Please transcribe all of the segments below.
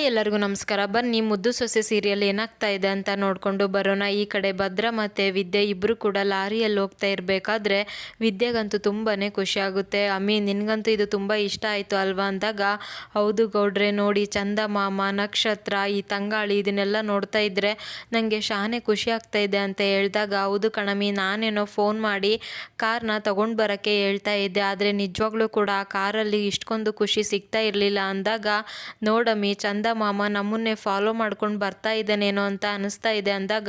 Hi ಎಲ್ಲರಿಗೂ ನಮಸ್ಕಾರ. ಬನ್ನಿ, ಮುದ್ದು ಸೊಸೆ ಸೀರಿಯಲ್ ಏನಾಗ್ತಾ ಇದೆ ಅಂತ ನೋಡಿಕೊಂಡು ಬರೋಣ. ಈ ಕಡೆ ಭದ್ರ ಮತ್ತು ವಿದ್ಯೆ ಇಬ್ಬರು ಕೂಡ ಲಾರಿಯಲ್ಲಿ ಹೋಗ್ತಾ ಇರಬೇಕಾದ್ರೆ ವಿದ್ಯೆಗಂತೂ ತುಂಬಾ ಖುಷಿ ಆಗುತ್ತೆ. ಅಮ್ಮಿ ನಿನಗಂತೂ ಇದು ತುಂಬ ಇಷ್ಟ ಆಯಿತು ಅಲ್ವಾ ಅಂದಾಗ, ಹೌದು ಗೌಡ್ರೆ, ನೋಡಿ ಚಂದ ಮಾಮ ನಕ್ಷತ್ರ, ಈ ತಂಗಾಳಿ ಇದನ್ನೆಲ್ಲ ನೋಡ್ತಾ ಇದ್ದರೆ ನನಗೆ ಶಾನೆ ಖುಷಿ ಆಗ್ತಾ ಇದೆ ಅಂತ ಹೇಳಿದಾಗ, ಹೌದು ಕಣಮಿ ನಾನೇನೋ ಫೋನ್ ಮಾಡಿ ಕಾರ್ನ ತೊಗೊಂಡು ಬರೋಕ್ಕೆ ಹೇಳ್ತಾ ಇದ್ದೆ. ಆದರೆ ನಿಜವಾಗ್ಲೂ ಕೂಡ ಆ ಕಾರಲ್ಲಿ ಇಷ್ಟೊಂದು ಖುಷಿ ಸಿಗ್ತಾ ಇರಲಿಲ್ಲ ಅಂದಾಗ, ನೋಡಮ್ಮಿ, ಚಂದ ಮಾಮ, ನಮ್ಮನ್ನೇ ಫಾಲೋ ಮಾಡ್ಕೊಂಡು ಬರ್ತಾ ಇದ್ದಾನೇನೋ ಅಂತ ಅನಿಸ್ತಾ ಇದೆ ಅಂದಾಗ,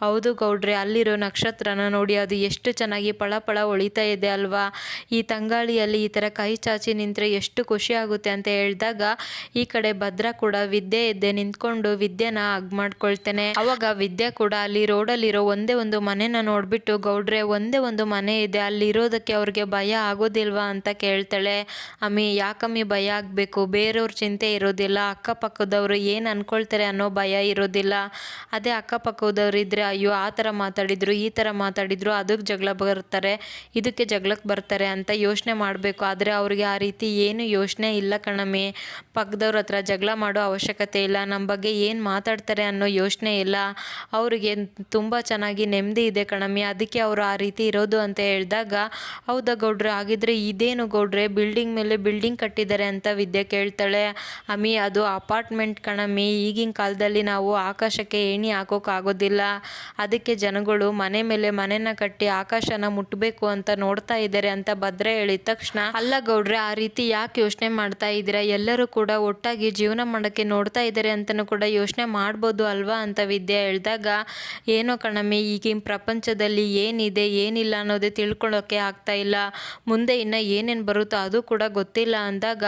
ಹೌದು ಗೌಡ್ರೆ, ಅಲ್ಲಿರೋ ನಕ್ಷತ್ರನ ನೋಡಿ ಅದು ಎಷ್ಟು ಚೆನ್ನಾಗಿ ಪಳ ಪಳ ಹೊಳಿತಾ ಇದೆ ಅಲ್ವಾ? ಈ ತಂಗಾಳಿಯಲ್ಲಿ ಈ ಥರ ಕೈ ಚಾಚಿ ನಿಂತರೆ ಎಷ್ಟು ಖುಷಿ ಆಗುತ್ತೆ ಅಂತ ಹೇಳಿದಾಗ, ಈ ಕಡೆ ಭದ್ರ ಕೂಡ ವಿದ್ಯೆ ಇದ್ದೆ ನಿಂತ್ಕೊಂಡು ವಿದ್ಯೆನ ಅಗ್ ಮಾಡ್ಕೊಳ್ತೇನೆ. ಅವಾಗ ವಿದ್ಯೆ ಕೂಡ ಅಲ್ಲಿ ರೋಡಲ್ಲಿರೋ ಒಂದೇ ಒಂದು ಮನೆನ ನೋಡ್ಬಿಟ್ಟು, ಗೌಡ್ರೆ, ಒಂದೇ ಒಂದು ಮನೆ ಇದೆ, ಅಲ್ಲಿರೋದಕ್ಕೆ ಅವ್ರಿಗೆ ಭಯ ಆಗೋದಿಲ್ವಾ ಅಂತ ಕೇಳ್ತಾಳೆ. ಅಮ್ಮಿ, ಯಾಕಮ್ಮಿ ಭಯ ಆಗಬೇಕು? ಬೇರೆಯವ್ರ ಚಿಂತೆ ಇರೋದಿಲ್ಲ ಅಕ್ಕಪಕ್ಕದವರು ಏನು ಅಂದ್ಕೊಳ್ತಾರೆ ಅನ್ನೋ ಭಯ ಇರೋದಿಲ್ಲ. ಅದೇ ಅಕ್ಕಪಕ್ಕದವ್ರು ಇದ್ದರೆ ಅಯ್ಯೋ, ಆ ಥರ ಮಾತಾಡಿದ್ರು, ಈ ಥರ ಮಾತಾಡಿದ್ರು, ಅದಕ್ಕೆ ಜಗಳ ಬರ್ತಾರೆ, ಇದಕ್ಕೆ ಜಗಳಕ್ಕೆ ಬರ್ತಾರೆ ಅಂತ ಯೋಚನೆ ಮಾಡಬೇಕು. ಆದರೆ ಅವ್ರಿಗೆ ಆ ರೀತಿ ಏನು ಯೋಚನೆ ಇಲ್ಲ ಕಣಮೆ ಪಕ್ಕದವ್ರ ಹತ್ರ ಜಗಳ ಮಾಡೋ ಅವಶ್ಯಕತೆ ಇಲ್ಲ. ನಮ್ಮ ಬಗ್ಗೆ ಏನು ಮಾತಾಡ್ತಾರೆ ಅನ್ನೋ ಯೋಚನೆ ಇಲ್ಲ. ಅವರಿಗೆ ತುಂಬ ಚೆನ್ನಾಗಿ ನೆಮ್ಮದಿ ಇದೆ ಕಣಮೆ ಅದಕ್ಕೆ ಅವರು ಆ ರೀತಿ ಇರೋದು ಅಂತ ಹೇಳಿದಾಗ, ಹೌದಾ ಗೌಡ್ರೆ ಆಗಿದ್ರೆ ಇದೇನು ಗೌಡ್ರೆ, ಬಿಲ್ಡಿಂಗ್ ಮೇಲೆ ಬಿಲ್ಡಿಂಗ್ ಕಟ್ಟಿದ್ದಾರೆ ಅಂತ ವಿದ್ಯೆ ಕೇಳ್ತಾಳೆ. ಅಮಿ ಅದು ಅಪಾರ್ಟ್ಮೆಂಟ್ ಕಣಮ್ಮಿ, ಈಗಿನ ಕಾಲದಲ್ಲಿ ನಾವು ಆಕಾಶಕ್ಕೆ ಏಣಿ ಹಾಕೋಕ್ಕಾಗೋದಿಲ್ಲ ಅದಕ್ಕೆ ಜನಗಳು ಮನೆ ಮೇಲೆ ಮನೆನ ಕಟ್ಟಿ ಆಕಾಶನ ಮುಟ್ಟಬೇಕು ಅಂತ ನೋಡ್ತಾ ಇದ್ದಾರೆ ಅಂತ ಭದ್ರೆ ಹೇಳಿದ ತಕ್ಷಣ ಅಲ್ಲ ಗೌಡ್ರೆ ಆ ರೀತಿ ಯಾಕೆ ಯೋಚನೆ ಮಾಡ್ತಾ ಇದ್ದೀರಾ? ಎಲ್ಲರೂ ಕೂಡ ಒಟ್ಟಾಗಿ ಜೀವನ ಮಾಡೋಕ್ಕೆ ನೋಡ್ತಾ ಇದ್ದಾರೆ ಅಂತಲೂ ಕೂಡ ಯೋಚನೆ ಮಾಡ್ಬೋದು ಅಲ್ವಾ? ಅಂತ ವಿದ್ಯೆ ಹೇಳಿದಾಗ, ಏನೋ ಕಣಮ್ಮಿ, ಈಗಿನ ಪ್ರಪಂಚದಲ್ಲಿ ಏನಿದೆ, ಏನಿಲ್ಲ ಅನ್ನೋದೇ ತಿಳ್ಕೊಳ್ಳೋಕ್ಕೆ ಆಗ್ತಾ ಇಲ್ಲ. ಮುಂದೆ ಇನ್ನೂ ಏನೇನು ಬರುತ್ತೋ ಅದು ಕೂಡ ಗೊತ್ತಿಲ್ಲ. ಅಂದಾಗ,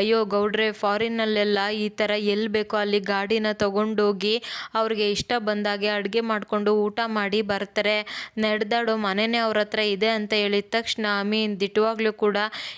ಅಯ್ಯೋ ಗೌಡ್ರೆ ಫಾರಿನ್ನಲ್ಲೆಲ್ಲ ಈ ಥರ ಎಲ್ಲಿ ಬೇಕೋ ಅಲ್ಲಿ ಗಾಡಿನ ತಗೊಂಡೋಗಿ ಅವ್ರಿಗೆ ಇಷ್ಟ ಬಂದಾಗೆ ಅಡುಗೆ ಮಾಡಿಕೊಂಡು ಊಟ ಮಾಡಿ ಬರ್ತಾರೆ. ನಡೆದಾಡೋ ಮನೆನೇ ಅವ್ರ ಹತ್ರ ಇದೆ ಅಂತ ಹೇಳಿದ ತಕ್ಷಣ ಮೀನ್ ದಿಟ್ಟವಾಗ್ಲೂ ಕೂಡ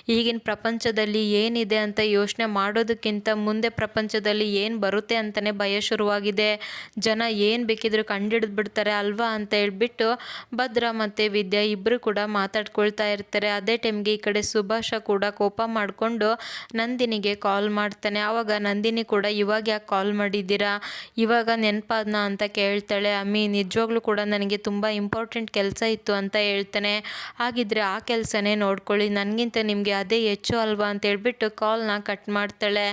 ಈಗಿನ ಪ್ರಪಂಚದಲ್ಲಿ ಏನಿದೆ ಅಂತ ಯೋಚನೆ ಮಾಡೋದಕ್ಕಿಂತ ಮುಂದೆ ಪ್ರಪಂಚದಲ್ಲಿ ಏನು ಬರುತ್ತೆ ಅಂತಲೇ ಭಯ ಶುರುವಾಗಿದೆ. ಜನ ಏನು ಬೇಕಿದ್ರು ಕಂಡಿಡಿದು ಬಿಡ್ತಾರೆ ಅಲ್ವಾ ಅಂತ ಹೇಳ್ಬಿಟ್ಟು ಭದ್ರ ಮತ್ತು ವಿದ್ಯಾ ಇಬ್ಬರು ಕೂಡ ಮಾತಾಡ್ಕೊಳ್ತಾ ಇರ್ತಾರೆ. ಅದೇ ಟೈಮ್ಗೆ ಈ ಕಡೆ ಸುಭಾಷ ಕೂಡ ಕೋಪ ಮಾಡಿಕೊಂಡು ನಂದಿನಿಗೆ ಕಾಲ್ ಮಾಡ್ತಾನೆ. ಆವಾಗ ನಂದಿನಿ ಕೂಡ ಇವಾಗ ಯಾಕೆ ಕಾಲ್ ಮಾಡಿದ್ದೀರಾ? ಇವಾಗ ನೆನಪಾದ್ನ ಅಂತ ಕೇಳ್ತಾಳೆ. ಅಮ್ಮಿ, ನಿಜವಾಗ್ಲೂ ಕೂಡ ನನಗೆ ತುಂಬ ಇಂಪಾರ್ಟೆಂಟ್ ಕೆಲಸ ಇತ್ತು ಅಂತ ಹೇಳ್ತಾನೆ. ಹಾಗಿದ್ರೆ ಆ ಕೆಲಸನೇ ನೋಡ್ಕೊಳ್ಳಿ. ನನಗಿಂತ ನಿಮಗೆ ಅದೇ ಹೆಚ್ಚು ಅಲ್ವಾ? ಅಂತ ಹೇಳ್ಬಿಟ್ಟು ಕಾಲ್ನ ಕಟ್ ಮಾಡ್ತಾಳೆ.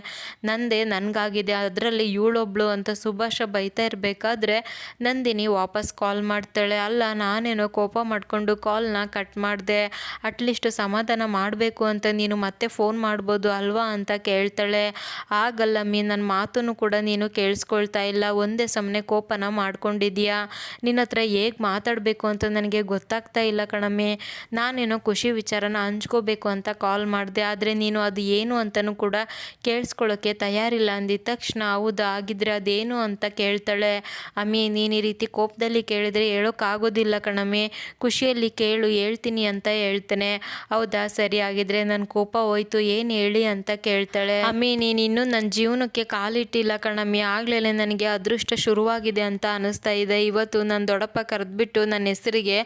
ನಂದೇ ನನಗಾಗಿದೆ. ಅದರಲ್ಲಿ ಇವಳೊಬ್ಳು ಅಂತ ಸುಭಾಷ ಬೈತಾ ಇರಬೇಕಾದ್ರೆ ನಂದಿನಿ ವಾಪಸ್ ಕಾಲ್ ಮಾಡ್ತಾಳೆ. ಅಲ್ಲ, ನಾನೇನೋ ಕೋಪ ಮಾಡಿಕೊಂಡು ಕಾಲ್ನ ಕಟ್ ಮಾಡಿದೆ. ಅಟ್ಲೀಸ್ಟ್ ಸಮಾಧಾನ ಮಾಡಬೇಕು ಅಂತ ನೀನು ಮತ್ತೆ ಫೋನ್ ಮಾಡ್ಬೋದು ಅಲ್ವಾ? ಅಂತ ಕೇಳ್ತಾಳೆ. ಆಗಲ್ಲ ಮೀ ನನ್ನ ಮಾತನ್ನು ಕೂಡ ನೀನು ಕೇಳಿಸ್ಕೊಳ್ತಾ ಇಲ್ಲ. ಒಂದೇ ಸಮನೆ ಕೋಪನ ಮಾಡ್ಕೊಂಡಿದ್ಯಾ ನಿನ್ನ ಹತ್ರ ಹೇಗೆ ಮಾತಾಡಬೇಕು ಅಂತ ನನಗೆ ಗೊತ್ತಾಗ್ತಾ ಇಲ್ಲ ಕಣಮ್ಮೆ. ನಾನೇನೋ ಖುಷಿ ವಿಚಾರನ ಹಂಚ್ಕೋಬೇಕು ಅಂತ ಕಾಲ್ ಮಾಡಿದೆ. ಆದರೆ ನೀನು ಅದು ಏನು ಅಂತಲೂ ಕೂಡ ಕೇಳಿಸ್ಕೊಳ್ಳೋಕ್ಕೆ ತಯಾರಿಲ್ಲ ಅಂದಿದ ತಕ್ಷಣ. ಹೌದು? ಆಗಿದ್ರೆ ಅದೇನು ಅಂತ ಕೇಳ್ತಾಳೆ. ಅಮ್ಮಿ, ನೀನು ಈ ರೀತಿ ಕೋಪದಲ್ಲಿ ಕೇಳಿದರೆ ಹೇಳೋಕ್ಕಾಗೋದಿಲ್ಲ ಕಣಮ್ಮೆ. ಖುಷಿಯಲ್ಲಿ ಕೇಳು, ಹೇಳ್ತೀನಿ ಅಂತ ಹೇಳ್ತಾನೆ. ಹೌದಾ? ಸರಿ. ಆಗಿದ್ರೆ ನನ್ನ ಕೋಪ ಹೋಯ್ತು. ಏನು ಹೇಳಿ ಅಂತ ಕೇಳ್ತಾಳೆ. ಅಮ್ಮಿ, ನೀನು ಇನ್ನೂ ನನ್ನ ಜೀವನಕ್ಕೆ ಕಾಲಿಟ್ಟಿಲ್ಲ ಕಣಮ್ಮಿ ಆಗಲೇ ನನಗೆ ಅದೃಷ್ಟ ಶುರುವಾಗಿದೆ ಅಂತ ಅನ್ನಿಸ್ತಾ ಇದೆ. ಇವತ್ತು ನನ್ನ ದೊಡ್ಡಪ್ಪ ಕರೆದ್ಬಿಟ್ಟು ನನ್ನ ಹೆಸರಿಗೆ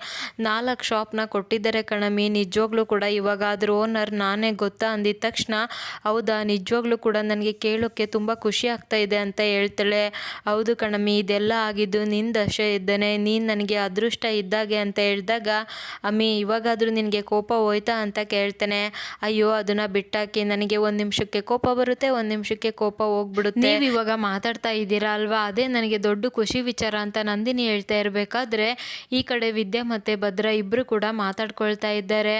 ನಾಲ್ಕು ಶಾಪ್ನ ಕೊಟ್ಟಿದ್ದಾರೆ ಕಣಮ್ಮಿ ನಿಜವಾಗ್ಲೂ ಕೂಡ ಇವಾಗ ಅದ್ರ ಓನರ್ ನಾನೇ ಗೊತ್ತಾ ಅಂದಿದ ತಕ್ಷಣ, ಹೌದಾ, ನಿಜವಾಗ್ಲೂ ಕೂಡ ನನಗೆ ಕೇಳೋಕ್ಕೆ ತುಂಬ ಖುಷಿ ಆಗ್ತಾ ಇದೆ ಅಂತ ಹೇಳ್ತಾಳೆ. ಹೌದು ಕಣಮ್ಮಿ ಇದೆಲ್ಲ ಆಗಿದ್ದು ನಿನ್ನ ದಶೆ ಇದ್ದಾನೆ, ನೀನು ನನಗೆ ಅದೃಷ್ಟ ಇದ್ದಾಗೆ ಅಂತ ಹೇಳಿದಾಗ, ಅಮ್ಮಿ, ಇವಾಗಾದರೂ ನಿನಗೆ ಕೋಪ ಹೋಯ್ತಾ ಅಂತ ಕೇಳ್ತಾನೆ. ಅಯ್ಯೋ, ಅದನ್ನು ಬಿಟ್ಟಾಕಿ ನನಗೆ ಒಂದು ನಿಮಿಷಕ್ಕೆ ಕೋಪ ಬರುತ್ತೆ, ಒಂದು ನಿಮಿಷಕ್ಕೆ ಕೋಪ ಹೋಗ್ಬಿಡುತ್ತೆ. ನೀವು ಇವಾಗ ಮಾತಾಡ್ತಾ ಇದ್ದೀರಾ ಅಲ್ವಾ? ಅದೇ ನನಗೆ ದೊಡ್ಡ ಖುಷಿ ವಿಚಾರ ಅಂತ ನಂದಿನಿ ಹೇಳ್ತಾ ಇರಬೇಕಾದ್ರೆ, ಈ ಕಡೆ ವಿದ್ಯಾ ಮತ್ತು ಭದ್ರ ಇಬ್ಬರು ಕೂಡ ಮಾತಾಡ್ಕೊಳ್ತಾ ಇದ್ದಾರೆ.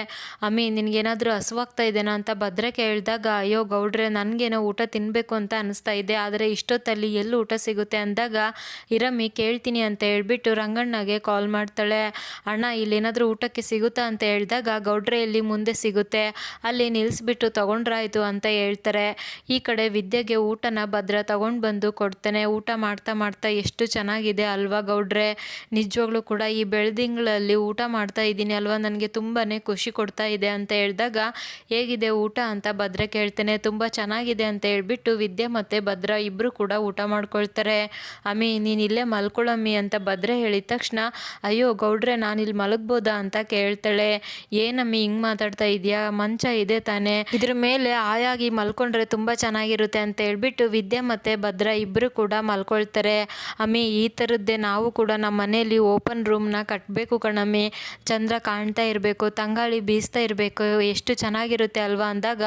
ಅಮ್ಮಿ ನಿನಗೇನಾದರೂ ಹಸುವಾಗ್ತಾ ಇದೆನಾ ಅಂತ ಭದ್ರ ಕೇಳಿದಾಗ, ಅಯ್ಯೋ ಗೌಡ್ರೆ, ನನಗೇನೋ ಊಟ ತಿನ್ನಬೇಕು ಅಂತ ಅನಿಸ್ತಾ ಇದೆ. ಆದರೆ ಇಷ್ಟೊತ್ತಲ್ಲಿ ಎಲ್ಲಿ ಊಟ ಸಿಗುತ್ತೆ? ಅಂದಾಗ ಇರಮ್ಮಿ ಕೇಳ್ತೀನಿ ಅಂತ ಹೇಳ್ಬಿಟ್ಟು ರಂಗಣ್ಣಗೆ ಕಾಲ್ ಮಾಡ್ತಾಳೆ. ಅಣ್ಣ, ಇಲ್ಲೇನಾದರೂ ಊಟಕ್ಕೆ ಸಿಗುತ್ತಾ? ಅಂತ ಹೇಳಿದಾಗ, ಗೌಡ್ರೆ, ಇಲ್ಲಿ ಮುಂದೆ ಸಿಗುತ್ತೆ. ಅಲ್ಲಿ ನಿಲ್ಲಿಸ್ಬಿಟ್ಟು ತಗೊಂಡ್ರಾಯ್ತು ಅಂತ ಹೇಳ್ತಾರೆ. ಈ ಕಡೆ ವಿದ್ಯೆಗೆ ಊಟನ ಭದ್ರ ತಗೊಂಡು ಬಂದು ಕೊಡ್ತೇನೆ. ಊಟ ಮಾಡ್ತಾ ಮಾಡ್ತಾ ಎಷ್ಟು ಚೆನ್ನಾಗಿದೆ ಅಲ್ವಾ ಗೌಡ್ರೆ? ನಿಜವಾಗ್ಲೂ ಕೂಡ ಈ ಬೆಳ್ದಿಂಗಳಲ್ಲಿ ಊಟ ಮಾಡ್ತಾ ಇದ್ದೀನಿ ಅಲ್ವಾ? ನನಗೆ ತುಂಬಾ ಖುಷಿ ಕೊಡ್ತಾ ಇದೆ ಅಂತ ಹೇಳಿದಾಗ, ಹೇಗಿದೆ ಊಟ ಅಂತ ಭದ್ರ ಕೇಳ್ತೇನೆ. ತುಂಬ ಚೆನ್ನಾಗಿದೆ ಅಂತ ಹೇಳ್ಬಿಟ್ಟು ವಿದ್ಯೆ ಮತ್ತು ಭದ್ರ ಇಬ್ಬರು ಕೂಡ ಊಟ ಮಾಡ್ಕೊಳ್ತಾರೆ. ಅಮ್ಮಿ ನೀನು ಇಲ್ಲೇ ಮಲ್ಕೊಳ್ಳಮ್ಮಿ ಅಂತ ಭದ್ರ ಹೇಳಿದ ತಕ್ಷಣ, ಅಯ್ಯೋ ಗೌಡ್ರೆ ನಾನು ಇಲ್ಲಿ ಮಲಗ್ಬೋದಾ ಅಂತ ಕೇಳ್ತಾಳೆ. ಏನಮ್ಮಿ, ಹಿಂಗೆ ಮಾತಾಡ್ತಾ ಇದೆಯಾ? ಮಂಚ ಇದೆ ತಾನೆ. ಇದ್ರ ಮೇಲೆ ಆಯಾಗಿ ಮಲ್ಕೊಂಡ್ರೆ ತುಂಬ ಚೆನ್ನಾಗಿರುತ್ತೆ ಅಂತ ಹೇಳ್ಬಿಟ್ಟು ವಿದ್ಯೆ ಮತ್ತು ಭದ್ರ ಇಬ್ಬರು ಕೂಡ ಮಲ್ಕೊಳ್ತಾರೆ. ಅಮ್ಮಿ, ಈ ಥರದ್ದೇ ನಾವು ಕೂಡ ನಮ್ಮ ಮನೆಯಲ್ಲಿ ಓಪನ್ ರೂಮ್ನ ಕಟ್ಟಬೇಕು ಕಣಮ್ಮಿ. ಚಂದ್ರ ಕಾಣ್ತಾ ಇರಬೇಕು, ತಂಗಾಳಿ ಬೀಸ್ತಾ ಇರಬೇಕು. ಎಷ್ಟು ಚೆನ್ನಾಗಿರುತ್ತೆ ಅಲ್ವಾ? ಅಂದಾಗ,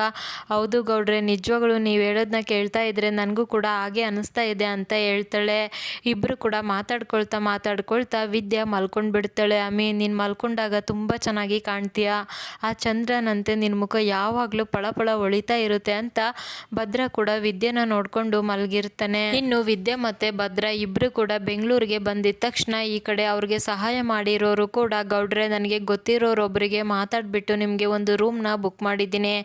ಹೌದು ಗೌಡ್ರೆ, ನಿಜವಾಗ್ಲೂ ನೀವು ಹೇಳೋದನ್ನ ಕೇಳ್ತಾ ಇದ್ರೆ ನನಗೂ ಕೂಡ ಹಾಗೆ ಅನಿಸ್ತಾ ಇದೆ ಅಂತ ಹೇಳ್ತಾಳೆ. ಇಬ್ಬರು ಕೂಡ ಮಾತಾಡ್ಕೊಳ್ತಾ ಮಾತಾಡ್ಕೊಳ್ತಾ ವಿದ್ಯಾ ಮಲ್ಕೊಂಡು ಬಿಡ್ತಾಳೆ ಅಮ್ಮಿ, ನೀನು ಮಲ್ಕೊಂಡಾಗ ತುಂಬ ಚೆನ್ನಾಗಿ ಕಾಣ್ತೀಯ? ಆ ಚಂದ್ರನಂತೆ ನಿನ್ನ ಮುಖ ಯಾವಾಗಲೂ ಪಳಪಳ ಹೊಳಿತಾ ಇರುತ್ತೆ ಅಂತ ಭದ್ರ ಕೂಡ ವಿದ್ಯೆನ ನೋಡಿಕೊಂಡು ಮಲಗಿರ್ತಾನೆ. ಇನ್ನು ವಿದ್ಯೆ ಮತ್ತೆ ಭದ್ರ ಇಬ್ರು ಕೂಡ ಬೆಂಗಳೂರಿಗೆ ಬಂದಿದ್ದ ತಕ್ಷಣ ಈ ಕಡೆ ಅವ್ರಿಗೆ ಸಹಾಯ ಮಾಡಿರೋರು ಕೂಡ ಗೌಡ್ರೆ ನನಗೆ ಗೊತ್ತಿರೋರೊಬ್ಬರಿಗೆ ಮಾತಾಡಿಬಿಟ್ಟು ನಿಮಗೆ ಒಂದು ರೂಮ್ನ ಬುಕ್ ಮಾಡಿದ್ದೀನಿ.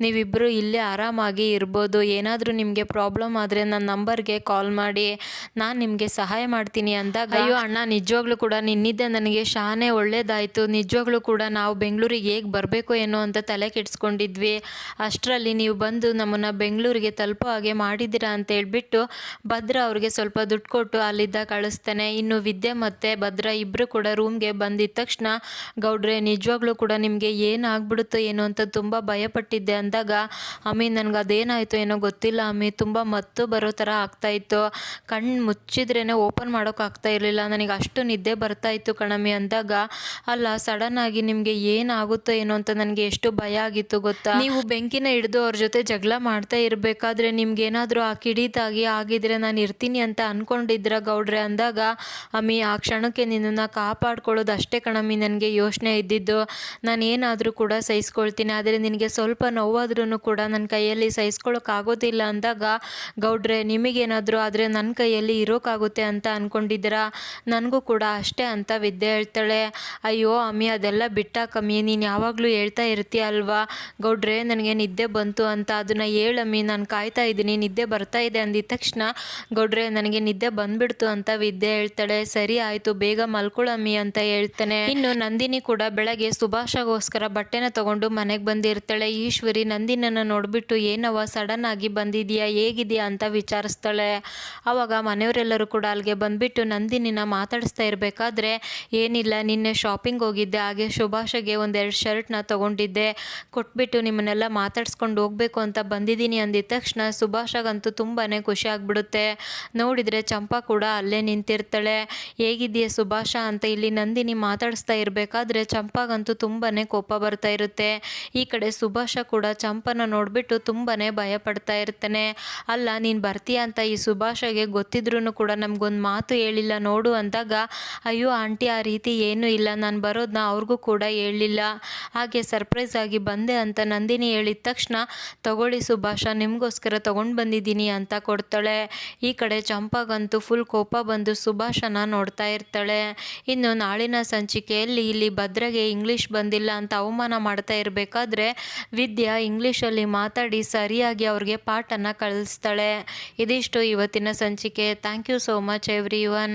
ನೀವಿಬ್ಬರು ಇಲ್ಲೇ ಆರಾಮಾಗಿ ಇರ್ಬೋದು. ಏನಾದರೂ ನಿಮಗೆ ಪ್ರಾಬ್ಲಮ್ ಆದರೆ ನನ್ನ ನಂಬರ್ಗೆ ಕಾಲ್ ಮಾಡಿ. ನಾನು ನಿಮಗೆ ಸಹಾಯ ಮಾಡ್ತೀನಿ ಅಂದಾಗ, ಅಯ್ಯೋ ಅಣ್ಣ, ನಿಜವಾಗ್ಲೂ ಕೂಡ ನಿನ್ನಿದ್ದೆ ನನಗೆ ಶಾನೆ ಒಳ್ಳೇದಾಯಿತು. ನಿಜವಾಗ್ಲೂ ಕೂಡ ನಾವು ಬೆಂಗಳೂರಿಗೆ ಹೇಗೆ ಬರಬೇಕು ಏನೋ ಅಂತ ತಲೆ ಕೆಡಿಸ್ಕೊಂಡಿದ್ವಿ. ಅಷ್ಟರಲ್ಲಿ ನೀವು ಬಂದು ನಮ್ಮನ್ನು ಬೆಂಗಳೂರಿಗೆ ತಲುಪೋ ಹಾಗೆ ಮಾಡಿದ್ದೀರಾ ಅಂತ ಹೇಳ್ಬಿಟ್ಟು ಭದ್ರ ಅವ್ರಿಗೆ ಸ್ವಲ್ಪ ದುಡ್ಡು ಕೊಟ್ಟು ಅಲ್ಲಿದ್ದ ಕಳಿಸ್ತಾನೆ. ಇನ್ನು ವಿದ್ಯೆ ಮತ್ತು ಭದ್ರ ಇಬ್ಬರು ಕೂಡ ರೂಮ್ಗೆ ಬಂದಿದ್ದ ತಕ್ಷಣ ಗೌಡ್ರೆ, ನಿಜವಾಗ್ಲೂ ಕೂಡ ನಿಮಗೆ ಏನಾಗ್ಬಿಡುತ್ತೋ ಏನೋ ಅಂತ ತುಂಬ ಭಯಪಟ್ಟಿದ್ದೆ ಅಂದಾಗ ಅಮ್ಮಿ ನನಗೆ ಅದೇನಾಯಿತು ಏನೋ ಗೊತ್ತಿಲ್ಲ ಅಮ್ಮಿ ತುಂಬ ಮತ್ತು ಬರೋ ಥರ ಆಗ್ತಾಯಿತ್ತು ಕಣ್ಣು ಮುಚ್ಚಿದ್ರೇ ಓಪನ್ ಮಾಡೋಕ್ಕಾಗ್ತಾ ಇರಲಿಲ್ಲ. ನನಗೆ ಅಷ್ಟು ನಿದ್ದೆ ಬರ್ತಾ ಇತ್ತು ಕಣಮ್ಮಿ ಅಂದಾಗ, ಅಲ್ಲ ಸಡನ್ ಆಗಿ ನಿಮಗೆ ಏನಾಗುತ್ತೋ ಏನೋ ಅಂತ ನನಗೆ ಎಷ್ಟು ಭಯ ಆಗಿತ್ತು ಗೊತ್ತಾ? ನೀವು ಬೆಂಕಿನ ಹಿಡಿದು ಅವ್ರ ಜೊತೆ ಜಗಳ ಮಾಡ್ತಾ ಇರಬೇಕಾದ್ರೆ ನಿಮ್ಗೆ ಏನಾದರೂ ಆ ಕಿಡಿತಾಗಿ ಆಗಿದ್ರೆ ನಾನು ಇರ್ತೀನಿ ಅಂತ ಅನ್ಕೊಂಡಿದ್ರ ಗೌಡ್ರೆ? ಅಂದಾಗ, ಅಮ್ಮಿ, ಆ ಕ್ಷಣಕ್ಕೆ ನಿನ್ನನ್ನು ಕಾಪಾಡ್ಕೊಳ್ಳೋದು ಅಷ್ಟೇ ಕಣಮ್ಮಿ, ನನಗೆ ಯೋಚನೆ ಇದ್ದಿದ್ದು. ನಾನು ಏನಾದರೂ ಕೂಡ ಸಹಿಸ್ಕೊಳ್ತೀನಿ. ಆದರೆ ನಿನಗೆ ಸ್ವಲ್ಪ ನೋವಾದ್ರೂ ಕೂಡ ನನ್ನ ಕೈಯಲ್ಲಿ ಸಹಿಸ್ಕೊಳ್ಳೋಕ್ಕಾಗೋದಿಲ್ಲ ಅಂದಾಗ, ಗೌಡ್ರೆ, ನಿಮಗೇನಾದರೂ ಆದರೆ ನನ್ನ ಕೈಯಲ್ಲಿ ಇರೋಕ್ಕಾಗುತ್ತೆ ಅಂತ ಅಂದ್ಕೊಂಡಿದ್ದೀರಾ ನನಗೂ ಕೂಡ ಅಷ್ಟೇ ಅಂತ ವಿದ್ಯೆ ಹೇಳ್ತಾಳೆ. ಅಯ್ಯೋ, ಅಮ್ಮಿ, ಅದೆಲ್ಲ ಬಿಟ್ಟಾಕಮ್ಮಿ ನೀನು ಯಾವಾಗಲೂ ಹೇಳ್ತಾ ಇರ್ತೀಯ ಅಲ್ವಾ? ಗೌಡ್ರೆ, ನನಗೆ ನಿದ್ದೆ ಬಂತು ಅಂತ. ಅದನ್ನು ಹೇಳಮ್ಮಿ, ನಾನು ಕಾಯ್ತಾ ಇದ್ದೀನಿ. ನಿದ್ದೆ ಬರ್ತಾ ಇದೆ ಅಂದಿದ ತಕ್ಷಣ, ಗೌಡ್ರೆ, ನನಗೆ ನಿದ್ದೆ ಬಂದ್ಬಿಡ್ತು ಅಂತ ವಿದ್ಯೆ ಹೇಳ್ತಾಳೆ. ಸರಿ ಆಯಿತು, ಬೇಗ ಮಲ್ಕೊಳಮ್ಮಿ ಅಂತ ಹೇಳ್ತಾನೆ. ಇನ್ನು ನಂದಿನಿ ಕೂಡ ಬೆಳಗ್ಗೆ ಸುಭಾಷಗೋಸ್ಕರ ಬಟ್ಟೆನ ತಗೊಂಡು ಮನೆಗೆ ಬಂದಿರ್ತಾಳೆ. ಈಶ್ವರಿ, ನಂದಿನನ್ನ ನೋಡಿಬಿಟ್ಟು ಏನವ ಸಡನ್ ಆಗಿ ಬಂದಿದೆಯಾ? ಹೇಗಿದೆಯಾ? ಅಂತ ವಿಚಾರಿಸ್ತಾಳೆ. ಅವಾಗ ಮನೆಯವರೆಲ್ಲರೂ ಕೂಡ ಅಲ್ಲಿಗೆ ಬಂದ್ಬಿಟ್ಟು ನಂದಿನಿನ ಮಾತಾಡಿಸ್ತಾ ಇರಬೇಕಾದ್ರೆ, ಏನಿಲ್ಲ, ನಿನ್ನೆ ಶಾಪಿಂಗ್ ಹೋಗಿದ್ದೆ. ಹಾಗೆ ಸುಭಾಷಗೆ ಒಂದೆರಡು ಶರ್ಟ್ನ ತಗೊಂಡಿದ್ದೆ. ಕೊಟ್ಬಿಟ್ಟು ನಿಮ್ಮನ್ನೆಲ್ಲ ಮಾತಾಡ್ಸ್ಕೊಂಡು ಹೋಗಬೇಕು ಅಂತ ಬಂದಿದ್ದೀನಿ ಅಂದಿದ ತಕ್ಷಣ ಸುಭಾಷಗಂತೂ ತುಂಬಾ ಖುಷಿ ಆಗಿಬಿಡುತ್ತೆ. ನೋಡಿದರೆ ಚಂಪಾ ಕೂಡ ಅಲ್ಲೇ ನಿಂತಿರ್ತಾಳೆ. ಹೇಗಿದೆಯಾ ಸುಭಾಷ ಅಂತ ಇಲ್ಲಿ ನಂದಿನಿ ಮಾತಾಡಿಸ್ತಾ ಇರಬೇಕಾದ್ರೆ ಚಂಪಾಗಂತೂ ತುಂಬಾ ಕೋಪ ಬರ್ತಾ ಇರುತ್ತೆ. ಈ ಕಡೆ ಸುಭಾಷ ಕೂಡ ಚಂಪನ ನೋಡಿಬಿಟ್ಟು ತುಂಬಾ ಭಯ ಪಡ್ತಾ ಇರ್ತಾನೆ. ಅಲ್ಲ, ನೀನು ಬರ್ತೀಯ ಅಂತ ಈ ಸುಭಾಷಗೆ ಗೊತ್ತಿದ್ರೂ ಕೂಡ ನಮಗೊಂದು ಮಾತು ಹೇಳಿಲ್ಲ. ನೋಡು ಅಂದಾಗ, ಅಯ್ಯೋ ಆಂಟಿ, ಆ ರೀತಿ ಏನೂ ಇಲ್ಲ. ನಾನು ಬರೋದನ್ನ ಅವ್ರಿಗೂ ಕೂಡ ಹೇಳಿಲ್ಲ. ಹಾಗೆ ಸರ್ಪ್ರೈಸ್ ಆಗಿ ಬಂದೆ ಅಂತ ನಂದಿನಿ ಹೇಳಿದ ತಕ್ಷಣ, ತಗೊಳ್ಳಿ ಸುಭಾಷ, ನಿಮಗೋಸ್ಕರ ತೊಗೊಂಡು ಬಂದಿದ್ದೀನಿ ಅಂತ ಕೊಡ್ತಾಳೆ. ಈ ಕಡೆ ಚಂಪಾಗಂತೂ ಫುಲ್ ಕೋಪ ಬಂದು ಸುಭಾಷನ ನೋಡ್ತಾ ಇರ್ತಾಳೆ. ಇನ್ನು ನಾಳಿನ ಸಂಚಿಕೆಯಲ್ಲಿ ಇಲ್ಲಿ ಭದ್ರಗೆ ಇಂಗ್ಲೀಷ್ ಬಂದಿಲ್ಲ ಅಂತ ಅವಮಾನ ಮಾಡ್ತಾ ಇರಬೇಕಾದ್ರೆ ವಿದ್ಯಾ ಇಂಗ್ಲೀಷಲ್ಲಿ ಮಾತಾಡಿ ಸರಿಯಾಗಿ ಅವ್ರಿಗೆ ಪಾಠನ ಕಲಿಸ್ತಾಳೆ. ಇದಿಷ್ಟು ಇವತ್ತಿನ ಸಂಚಿಕೆ. Thank you so much every